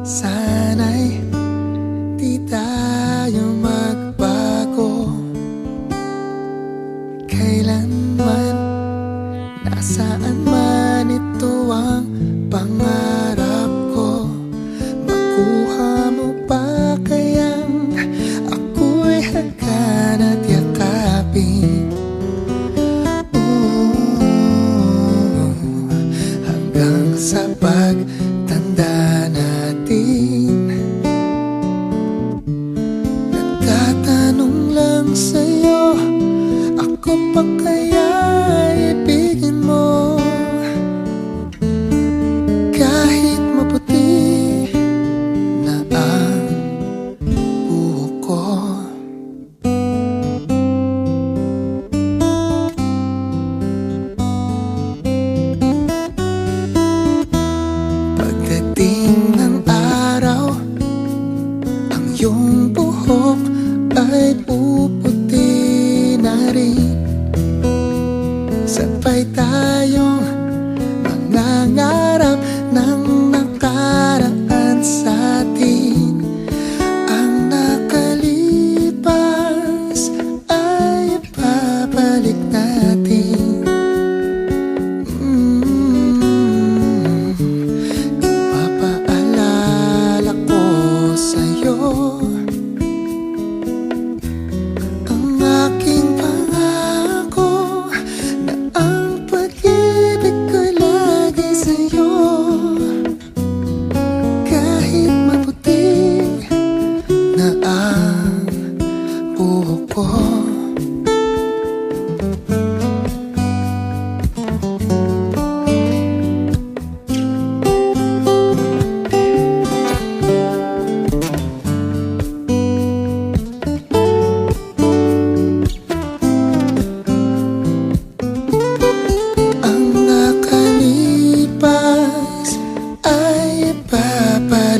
Sana'y di tayo magbago. Kailanman, nasaan man ito ang pangarap ko? Makuha mo pa kayang ako'y hanggan at yakapin? Ooh, Hanggang sa pagtanda ko Pagdating ng araw Ang iyong buhok ay puputi na rin. Sabay tayong Ang aking pangako Na ang pag-ibig ko'y lagi Kahit maputi na ang buhok ko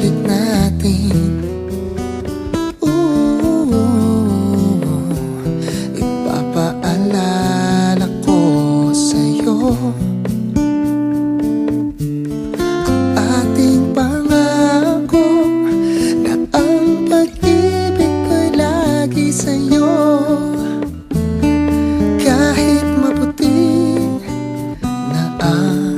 babalik natin. Ooh, Ipapaalala ko sa'yo. Ang ating pangako Na ang pag-ibig ko'y Kahit maputi na ang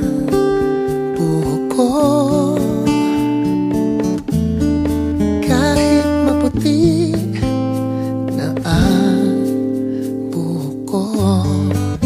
哦